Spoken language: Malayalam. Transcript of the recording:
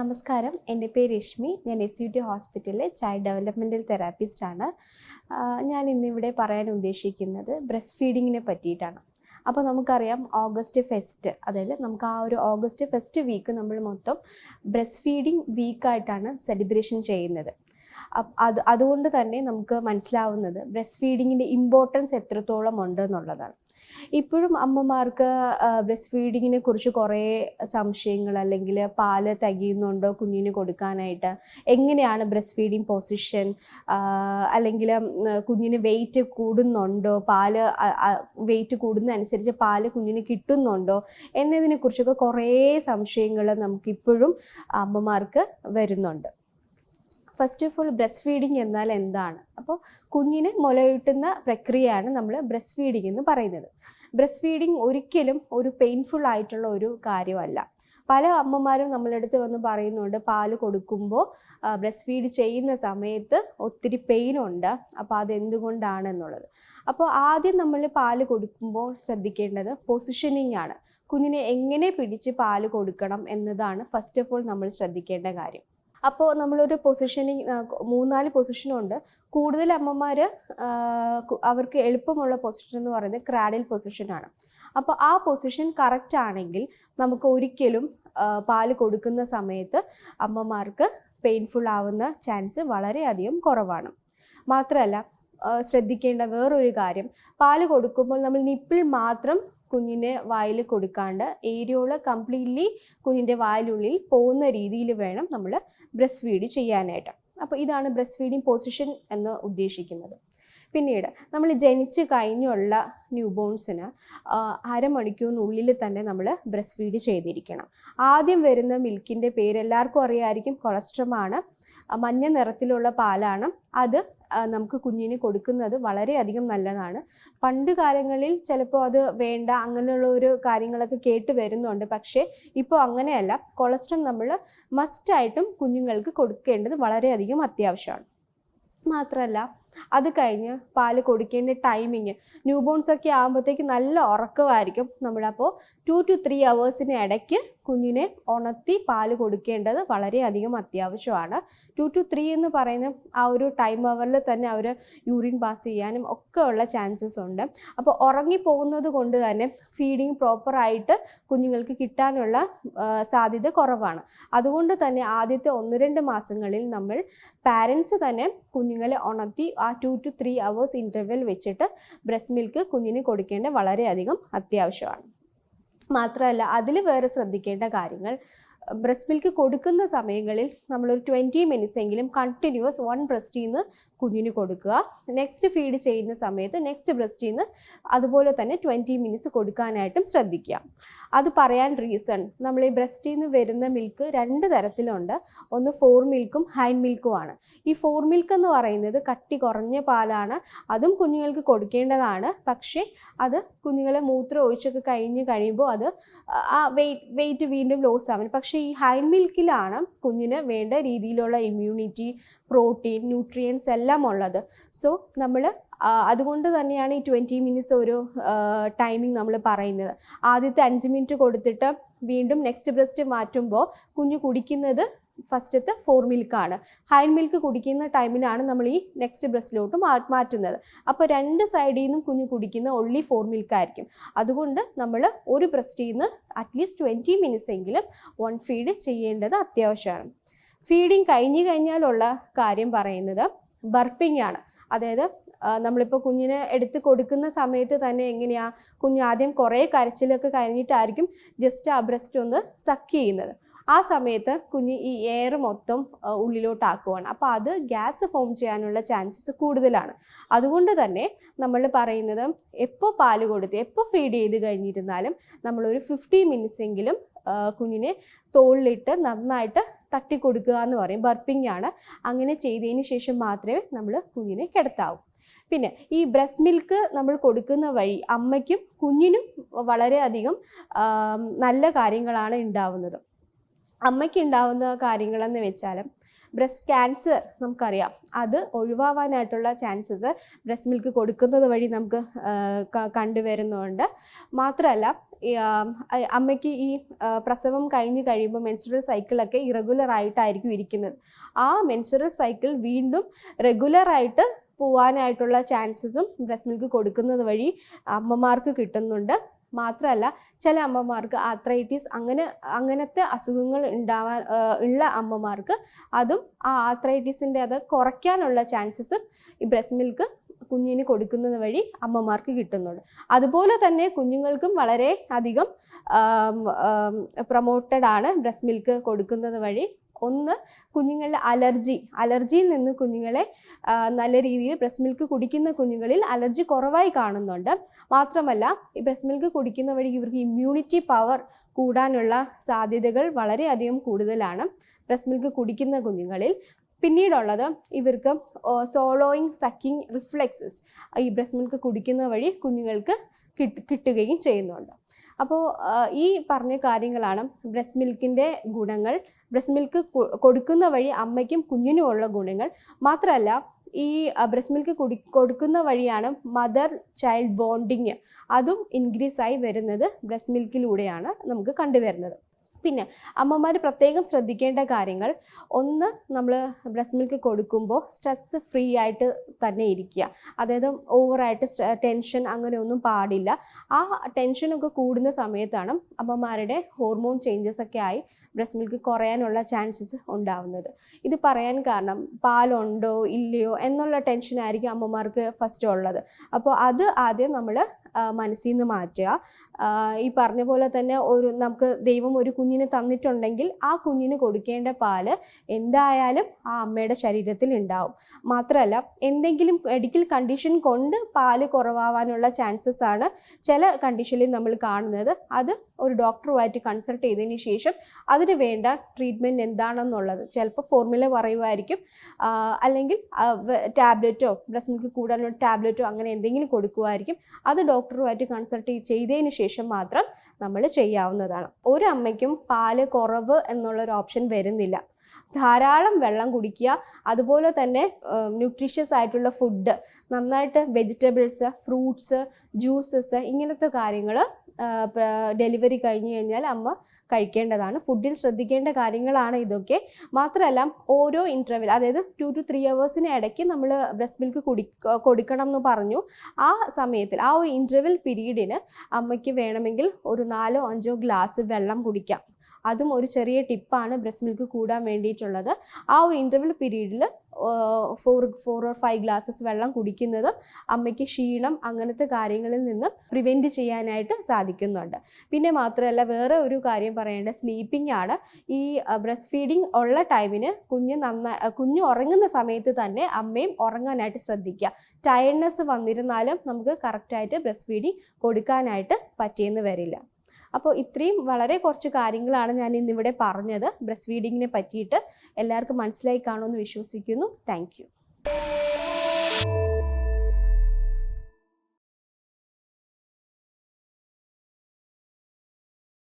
നമസ്കാരം. എന്റെ പേര് രശ്മി. ഞാൻ എസ് യു ടി ഹോസ്പിറ്റലിലെ ചൈൽഡ് ഡെവലപ്മെന്റൽ തെറാപ്പിസ്റ്റാണ് ഞാൻ ഇന്നിവിടെ പറയാൻ ഉദ്ദേശിക്കുന്നത് ബ്രസ്റ്റ് ഫീഡിങ്ങിനെ പറ്റിയിട്ടാണ്. അപ്പോൾ നമുക്കറിയാം ഓഗസ്റ്റ് ഫെസ്റ്റ് അതായത് നമുക്ക് ആ ഒരു ഓഗസ്റ്റ് ഫെസ്റ്റ് വീക്ക് നമ്മൾ മൊത്തം ബ്രസ്റ്റ് ഫീഡിങ് വീക്കായിട്ടാണ് സെലിബ്രേഷൻ ചെയ്യുന്നത്. അത് അതുകൊണ്ട് തന്നെ നമുക്ക് മനസ്സിലാവുന്നത് ബ്രസ്റ്റ് ഫീഡിങ്ങിന്റെ ഇമ്പോർട്ടൻസ് എത്രത്തോളം ഉണ്ട് എന്നുള്ളതാണ്. ഇപ്പോഴും അമ്മമാർക്ക് ബ്രസ്റ്റ് ഫീഡിങ്ങിനെ കുറിച്ച് കുറേ സംശയങ്ങൾ അല്ലെങ്കിൽ പാൽ തികയുന്നുണ്ടോ കുഞ്ഞിന് കൊടുക്കാനായിട്ട്? എങ്ങനെയാണ് ബ്രസ്റ്റ് ഫീഡിങ് പൊസിഷൻ അല്ലെങ്കിൽ കുഞ്ഞിന് വെയിറ്റ് കൂടുന്നുണ്ടോ? പാൽ വെയിറ്റ് കൂടുന്നതനുസരിച്ച് പാൽ കുഞ്ഞിന് കിട്ടുന്നുണ്ടോ? എന്നതിനെക്കുറിച്ചൊക്കെ കുറേ സംശയങ്ങൾ നമുക്കിപ്പോഴും അമ്മമാർക്ക് വരുന്നുണ്ട്. First of all breast feeding എന്നാൽ എന്താണ്? അപ്പോൾ കുഞ്ഞിന് മുലയൂട്ടുന്ന പ്രക്രിയയാണ് നമ്മൾ ബ്രസ്റ്റ് ഫീഡിങ് എന്ന് പറയുന്നത്. ബ്രസ്റ്റ് ഫീഡിങ് ഒരിക്കലും ഒരു പെയിൻഫുൾ ആയിട്ടുള്ള ഒരു കാര്യമല്ല. പല അമ്മമാരും നമ്മളടുത്ത് വന്ന് പറയുന്നുണ്ട് പാൽ കൊടുക്കുമ്പോൾ ബ്രസ്റ്റ് ഫീഡ് ചെയ്യുന്ന സമയത്ത് ഒത്തിരി പെയിനുണ്ട് അപ്പോൾ അതെന്തുകൊണ്ടാണെന്നുള്ളത്. അപ്പോൾ ആദ്യം നമ്മൾ പാൽ കൊടുക്കുമ്പോൾ ശ്രദ്ധിക്കേണ്ടത് പൊസിഷനിങ് ആണ്. കുഞ്ഞിനെ എങ്ങനെ പിടിച്ച് പാൽ കൊടുക്കണം എന്നതാണ് ഫസ്റ്റ് ഓഫ് ഓൾ നമ്മൾ ശ്രദ്ധിക്കേണ്ട കാര്യം. അപ്പോൾ നമ്മളൊരു പൊസിഷനിങ് മൂന്നാൽ പൊസിഷനുണ്ട് കൂടുതൽ അമ്മമാർ അവർക്ക് എളുപ്പമുള്ള പൊസിഷൻ എന്ന് പറയുന്നത് ക്രാഡിൽ പൊസിഷനാണ് അപ്പോൾ ആ പൊസിഷൻ കറക്റ്റ് ആണെങ്കിൽ നമുക്ക് ഒരിക്കലും പാൽ കൊടുക്കുന്ന സമയത്ത് അമ്മമാർക്ക് പെയിൻഫുൾ ആവുന്ന ചാൻസ് വളരെയധികം കുറവാണ്. മാത്രമല്ല ശ്രദ്ധിക്കേണ്ട വേറൊരു കാര്യം പാൽ കൊടുക്കുമ്പോൾ നമ്മൾ നിപ്പിൾ മാത്രം കുഞ്ഞിന്റെ വായിൽ കൊടുക്കാണ്ട് ഏരിയോൾ കംപ്ലീറ്റ്ലി കുഞ്ഞിന്റെ വായിലുള്ളിൽ പോകുന്ന രീതിയിൽ വേണം നമ്മൾ ബ്രസ്റ്റ് ഫീഡ് ചെയ്യാനായിട്ട്. അപ്പോൾ ഇതാണ് ബ്രസ്റ്റ് ഫീഡിങ് പൊസിഷൻ എന്ന് ഉദ്ദേശിക്കുന്നത്. പിന്നീട് നമ്മൾ ജനിച്ച് കഴിഞ്ഞുള്ള ന്യൂബോൺസിന് അരമണിക്കൂറിനുള്ളിൽ തന്നെ നമ്മൾ ബ്രസ്റ്റ് ഫീഡ് ചെയ്തിരിക്കണം. ആദ്യം വരുന്ന മിൽക്കിന്റെ പേര് എല്ലാവർക്കും അറിയാമായിരിക്കും കൊളസ്ട്രമാണ് മഞ്ഞ നിറത്തിലുള്ള പാലാണ് അത് നമുക്ക് കുഞ്ഞിന് കൊടുക്കുന്നത് വളരെയധികം നല്ലതാണ്. പണ്ട് കാലങ്ങളിൽ ചിലപ്പോൾ അത് വേണ്ട അങ്ങനെയുള്ള ഒരു കാര്യങ്ങളൊക്കെ കേട്ട് വരുന്നുണ്ട്. പക്ഷേ ഇപ്പോൾ അങ്ങനെയല്ല. കൊളസ്ട്രോൾ നമ്മൾ മസ്റ്റായിട്ടും കുഞ്ഞുങ്ങൾക്ക് കൊടുക്കേണ്ടത് വളരെയധികം അത്യാവശ്യമാണ്. മാത്രമല്ല അത് കഴിഞ്ഞ് പാൽ കൊടുക്കേണ്ട ടൈമിങ് ന്യൂ ബോൺസ് ഒക്കെ ആകുമ്പോഴത്തേക്ക് നല്ല ഉറക്കമായിരിക്കും നമ്മളപ്പോൾ ടു ടു ത്രീ അവേഴ്സിന് ഇടയ്ക്ക് കുഞ്ഞിനെ ഉണർത്തി പാൽ കൊടുക്കേണ്ടത് വളരെയധികം അത്യാവശ്യമാണ്. ടു ടു ത്രീ എന്ന് പറയുന്ന ആ ഒരു ടൈം അവറിൽ തന്നെ അവർ യൂറിൻ പാസ് ചെയ്യാനും ഒക്കെ ഉള്ള ചാൻസസ് ഉണ്ട്. അപ്പോൾ ഉറങ്ങിപ്പോകുന്നത് കൊണ്ട് തന്നെ ഫീഡിങ് പ്രോപ്പറായിട്ട് കുഞ്ഞുങ്ങൾക്ക് കിട്ടാനുള്ള സാധ്യത കുറവാണ്. അതുകൊണ്ട് തന്നെ ആദ്യത്തെ ഒന്ന് രണ്ട് മാസങ്ങളിൽ നമ്മൾ പാരൻസ് തന്നെ കുഞ്ഞുങ്ങളെ ഉണർത്തി ആ two two three hours interval വെച്ചിട്ട് ബ്രസ്റ്റ് മിൽക്ക് കുഞ്ഞിന് കൊടുക്കേണ്ട വളരെയധികം അത്യാവശ്യമാണ്. മാത്രമല്ല അതിൽ വേറെ ശ്രദ്ധിക്കേണ്ട കാര്യങ്ങൾ ബ്രസ്റ്റ് മിൽക്ക് കൊടുക്കുന്ന സമയങ്ങളിൽ നമ്മളൊരു ട്വന്റി മിനിറ്റ്സ് എങ്കിലും കണ്ടിന്യൂസ് വൺ ബ്രസ്റ്റിൽ നിന്ന് കുഞ്ഞിന് കൊടുക്കുക. നെക്സ്റ്റ് ഫീഡ് ചെയ്യുന്ന സമയത്ത് നെക്സ്റ്റ് ബ്രസ്റ്റിൽ നിന്ന് അതുപോലെ തന്നെ ട്വന്റി മിനിറ്റ്സ് കൊടുക്കാനായിട്ടും ശ്രദ്ധിക്കുക. അത് പറയാൻ റീസൺ നമ്മൾ ഈ ബ്രസ്റ്റിൽ നിന്ന് വരുന്ന മിൽക്ക് രണ്ട് തരത്തിലുണ്ട്. ഒന്ന് ഫോർ മിൽക്കും ഹൈൻ മിൽക്കുമാണ് ഈ ഫോർ മിൽക്ക് എന്ന് പറയുന്നത് കട്ടി കുറഞ്ഞ പാലാണ് അതും കുഞ്ഞുങ്ങൾക്ക് കൊടുക്കേണ്ടതാണ്. പക്ഷേ അത് കുഞ്ഞുങ്ങളെ മൂത്രം ഒഴിച്ചൊക്കെ കഴിഞ്ഞ് കഴിയുമ്പോൾ അത് ആ വെയിറ്റ് വെയിറ്റ് വീണ്ടും ലോസ് ആവും പക്ഷേ ഈ ഹൈൻ മിൽക്കിലാണ് കുഞ്ഞിന് വേണ്ട രീതിയിലുള്ള ഇമ്മ്യൂണിറ്റി പ്രോട്ടീൻ ന്യൂട്രിയൻസ് എല്ലാം ഉള്ളത്. സോ നമ്മൾ അതുകൊണ്ട് തന്നെയാണ് ഈ ട്വന്റി മിനിറ്റ്സ് ഒരു ടൈമിംഗ് നമ്മൾ പറയുന്നത്. ആദ്യത്തെ അഞ്ച് മിനിറ്റ് കൊടുത്തിട്ട് വീണ്ടും നെക്സ്റ്റ് ബ്രസ്റ്റ് മാറ്റുമ്പോൾ കുഞ്ഞ് കുടിക്കുന്നത് ഫസ്റ്റത്തെ ഫോർ മിൽക്കാണ് ഹൈൻ മിൽക്ക് കുടിക്കുന്ന ടൈമിലാണ് നമ്മൾ ഈ നെക്സ്റ്റ് ബ്രസ്റ്റിലോട്ട് മാറ്റുന്നത്. അപ്പോൾ രണ്ട് സൈഡിൽ നിന്നും കുഞ്ഞ് കുടിക്കുന്ന ഒള്ളി ഫോർ മിൽക്ക് ആയിരിക്കും. അതുകൊണ്ട് നമ്മൾ ഒരു ബ്രസ്റ്റിൽ നിന്ന് അറ്റ്ലീസ്റ്റ് ട്വന്റി മിനിറ്റ്സ് എങ്കിലും വൺ ഫീഡ് ചെയ്യേണ്ടത് അത്യാവശ്യമാണ്. ഫീഡിങ് കഴിഞ്ഞു കഴിഞ്ഞാലുള്ള കാര്യം പറയുന്നത് ബർപ്പിംഗ് ആണ്. അതായത് നമ്മളിപ്പോൾ കുഞ്ഞിനെ എടുത്ത് കൊടുക്കുന്ന സമയത്ത് തന്നെ എങ്ങനെയാണ് കുഞ്ഞ് ആദ്യം കുറേ കരച്ചിലൊക്കെ കഴിഞ്ഞിട്ടായിരിക്കും ജസ്റ്റ് ആ ബ്രസ്റ്റ് ഒന്ന് സക്ക് ചെയ്യുന്നത്. ആ സമയത്ത് കുഞ്ഞ് ഈ എയർ മൊത്തം ഉള്ളിലോട്ടാക്കുവാണ്. അപ്പോൾ അത് ഗ്യാസ് ഫോം ചെയ്യാനുള്ള ചാൻസസ് കൂടുതലാണ്. അതുകൊണ്ട് തന്നെ നമ്മൾ പറയുന്നത് എപ്പോൾ പാൽ കൊടുത്ത് എപ്പോൾ ഫീഡ് ചെയ്ത് കഴിഞ്ഞിരുന്നാലും നമ്മളൊരു ഫിഫ്റ്റി മിനിറ്റ്സ് എങ്കിലും കുഞ്ഞിനെ തോളിലിട്ട് നന്നായിട്ട് തട്ടിക്കൊടുക്കുക എന്ന് പറയും. ബർപ്പിംഗ് ആണ്. അങ്ങനെ ചെയ്തതിന് ശേഷം മാത്രമേ നമ്മൾ കുഞ്ഞിനെ കിടത്താവൂ. പിന്നെ ഈ ബ്രസ്റ്റ് മിൽക്ക് നമ്മൾ കൊടുക്കുന്ന വഴി അമ്മയ്ക്കും കുഞ്ഞിനും വളരെയധികം നല്ല കാര്യങ്ങളാണ് ഉണ്ടാവുന്നത്. അമ്മയ്ക്ക് ഉണ്ടാവുന്ന കാര്യങ്ങളെന്ന് വെച്ചാൽ ബ്രസ്റ്റ് ക്യാൻസർ നമുക്കറിയാം. അത് ഒഴിവാവാനായിട്ടുള്ള ചാൻസസ് ബ്രസ്റ്റ് മിൽക്ക് കൊടുക്കുന്നത് വഴി നമുക്ക് കണ്ടുവരുന്നുണ്ട്. മാത്രമല്ല അമ്മയ്ക്ക് ഈ പ്രസവം കഴിഞ്ഞ് കഴിയുമ്പോൾ മെൻസുറൽ സൈക്കിളൊക്കെ ഇറഗുലർ ആയിട്ടായിരിക്കും ഇരിക്കുന്നത്. ആ മെൻസുറൽ സൈക്കിൾ വീണ്ടും റെഗുലറായിട്ട് പോവാനായിട്ടുള്ള ചാൻസസും ബ്രസ്റ്റ് മിൽക്ക് കൊടുക്കുന്നത് വഴി അമ്മമാർക്ക് കിട്ടുന്നുണ്ട്. മാത്രമല്ല ചില അമ്മമാർക്ക് ആത്രൈറ്റിസ് അങ്ങനെ അങ്ങനത്തെ അസുഖങ്ങൾ ഉണ്ടാവാൻ ഉള്ള അമ്മമാർക്ക് അതും ആ ആത്രൈറ്റിസിന്റെ അത് കുറയ്ക്കാനുള്ള ചാൻസസ് ഈ ബ്രസ്റ്റ് മിൽക്ക് കുഞ്ഞിന് കൊടുക്കുന്നത് വഴി അമ്മമാർക്ക് കിട്ടുന്നുണ്ട്. അതുപോലെ തന്നെ കുഞ്ഞുങ്ങൾക്കും വളരെ അധികം പ്രൊമോട്ടഡ് ആണ് ബ്രസ്റ്റ് മിൽക്ക് കൊടുക്കുന്നത് വഴി ഒന്ന് കുഞ്ഞുങ്ങളുടെ അലർജി. അലർജിയിൽ നിന്ന് കുഞ്ഞുങ്ങളെ നല്ല രീതിയിൽ ബ്രസ്റ്റ് മിൽക്ക് കുടിക്കുന്ന കുഞ്ഞുങ്ങളിൽ അലർജി കുറവായി കാണുന്നുണ്ട്. മാത്രമല്ല ഈ ബ്രസ്റ്റ് മിൽക്ക് കുടിക്കുന്ന വഴി ഇവർക്ക് ഇമ്മ്യൂണിറ്റി പവർ കൂടാനുള്ള സാധ്യതകൾ വളരെയധികം കൂടുതലാണ് ബ്രസ്റ്റ് മിൽക്ക് കുടിക്കുന്ന കുഞ്ഞുങ്ങളിൽ. പിന്നീടുള്ളത് ഇവർക്ക് സോളോയിങ് സക്കിങ് റിഫ്ലെക്സസ് ഈ ബ്രസ്റ്റ് മിൽക്ക് കുടിക്കുന്ന വഴി കുഞ്ഞുങ്ങൾക്ക് കിട്ടുകയും ചെയ്യുന്നുണ്ട്. അപ്പോൾ ഈ പറഞ്ഞ കാര്യങ്ങളാണ് ബ്രസ്റ്റ് മിൽക്കിന്റെ ഗുണങ്ങൾ. ബ്രസ്റ്റ് മിൽക്ക് കൊടുക്കുന്ന വഴി അമ്മയ്ക്കും കുഞ്ഞിനുമുള്ള ഗുണങ്ങൾ. മാത്രമല്ല ഈ ബ്രസ്റ്റ് മിൽക്ക് കുടി കൊടുക്കുന്ന വഴിയാണ് മദർ ചൈൽഡ് ബോണ്ടിങ്. അതും ഇൻക്രീസ് ആയി വരുന്നത് ബ്രസ്റ്റ് മിൽക്കിലൂടെയാണ് നമുക്ക് കണ്ടുവരുന്നത്. പിന്നെ അമ്മമാർ പ്രത്യേകം ശ്രദ്ധിക്കേണ്ട കാര്യങ്ങൾ. ഒന്ന് നമ്മൾ ബ്രസ്റ്റ് മിൽക്ക് കൊടുക്കുമ്പോൾ സ്ട്രെസ് ഫ്രീ ആയിട്ട് തന്നെ ഇരിക്കുക. അതായത് ഓവറായിട്ട് ടെൻഷൻ അങ്ങനെയൊന്നും പാടില്ല. ആ ടെൻഷനൊക്കെ കൂടുന്ന സമയത്താണ് അമ്മമാരുടെ ഹോർമോൺ ചേഞ്ചസ് ഒക്കെ ആയി ബ്രസ്റ്റ് മിൽക്ക് കുറയാനുള്ള ചാൻസസ് ഉണ്ടാവുന്നത്. ഇത് പറയാൻ കാരണം പാലുണ്ടോ ഇല്ലയോ എന്നുള്ള ടെൻഷനായിരിക്കും അമ്മമാർക്ക് ഫസ്റ്റ് ഉള്ളത്. അപ്പോൾ അത് ആദ്യം നമ്മൾ മനസ്സിൽ നിന്ന് മാറ്റുക. ഈ പറഞ്ഞ പോലെ തന്നെ ഒരു നമുക്ക് ദൈവം ഒരു കുഞ്ഞിനെ തന്നിട്ടുണ്ടെങ്കിൽ ആ കുഞ്ഞിന് കൊടുക്കേണ്ട പാൽ എന്തായാലും ആ അമ്മയുടെ ശരീരത്തിൽ ഉണ്ടാവും. മാത്രമല്ല എന്തെങ്കിലും മെഡിക്കൽ കണ്ടീഷൻ കൊണ്ട് പാൽ കുറവാവാനുള്ള ചാൻസസ് ആണ് ചില കണ്ടീഷനിൽ നമ്മൾ കാണുന്നത്. അത് ഒരു ഡോക്ടറുമായിട്ട് കൺസൾട്ട് ചെയ്തതിന് ശേഷം അതിന് വേണ്ട ട്രീറ്റ്മെന്റ് എന്താണെന്നുള്ളത്. ചിലപ്പോൾ ഫോർമുല പറയുമായിരിക്കും. അല്ലെങ്കിൽ ടാബ്ലറ്റോ ബ്രസ്റ്റ് കൂടാനുള്ള ടാബ്ലറ്റോ അങ്ങനെ എന്തെങ്കിലും കൊടുക്കുമായിരിക്കും. അത് ഡോക്ടറുമായിട്ട് കൺസൾട്ട് ചെയ്തതിന് ശേഷം മാത്രം നമ്മൾ ചെയ്യാവുന്നതാണ്. ഒരു അമ്മയ്ക്കും പാൽ കുറവ് എന്നുള്ളൊരു ഓപ്ഷൻ വരുന്നില്ല. ധാരാളം വെള്ളം കുടിക്കുക അതുപോലെ തന്നെ ന്യൂട്രീഷ്യസ് ആയിട്ടുള്ള ഫുഡ് നന്നായിട്ട് വെജിറ്റബിൾസ് ഫ്രൂട്ട്സ് ജ്യൂസസ് ഇങ്ങനത്തെ കാര്യങ്ങൾ ഡെലിവറി കഴിഞ്ഞു കഴിഞ്ഞാൽ അമ്മ കഴിക്കേണ്ടതാണ്. ഫുഡിൽ ശ്രദ്ധിക്കേണ്ട കാര്യങ്ങളാണ് ഇതൊക്കെ. മാത്രമല്ല ഓരോ ഇന്റർവെൽ അതായത് ടു ടു ത്രീ അവേഴ്സിന് ഇടയ്ക്ക് നമ്മൾ ബ്രസ്റ്റ് മിൽക്ക് കുടി കൊടുക്കണം എന്ന് പറഞ്ഞു. ആ സമയത്തിൽ ആ ഒരു ഇന്റർവെൽ പീരീഡിന് അമ്മയ്ക്ക് വേണമെങ്കിൽ ഒരു നാലോ അഞ്ചോ ഗ്ലാസ് വെള്ളം കുടിക്കാം. അതും ഒരു ചെറിയ ടിപ്പാണ് ബ്രസ്റ്റ് മിൽക്ക് കൂടാൻ വേണ്ടിയിട്ടുള്ളത്. ആ ഒരു ഇന്റർവെൽ പീരീഡിൽ four four or five glasses വെള്ളം കുടിക്കുന്നതും അമ്മയ്ക്ക് ക്ഷീണം അങ്ങനത്തെ കാര്യങ്ങളിൽ നിന്നും പ്രിവെന്റ് ചെയ്യാനായിട്ട് സാധിക്കുന്നുണ്ട്. പിന്നെ മാത്രമല്ല വേറെ ഒരു കാര്യം പറയേണ്ടത് സ്ലീപ്പിംഗ് ആണ്. ഈ ബ്രസ്റ്റ് ഫീഡിങ് ഉള്ള ടൈമിന് കുഞ്ഞ് നന്നായി കുഞ്ഞ് ഉറങ്ങുന്ന സമയത്ത് തന്നെ അമ്മയും ഉറങ്ങാനായിട്ട് ശ്രദ്ധിക്കുക. ടയർഡ്നെസ് വന്നിരുന്നാലും നമുക്ക് കറക്റ്റായിട്ട് ബ്രസ്റ്റ് ഫീഡിങ് കൊടുക്കാനായിട്ട് പറ്റിയെന്ന് വരില്ല. അപ്പോൾ ഇത്രയും വളരെ കുറച്ച് കാര്യങ്ങളാണ് ഞാൻ ഇന്നിവിടെ പറഞ്ഞത്. ബ്രസ്റ്റ് ഫീഡിങ്ങിനെ പറ്റിയിട്ട് എല്ലാവർക്കും മനസ്സിലായി കാണുമെന്ന് വിശ്വസിക്കുന്നു. താങ്ക്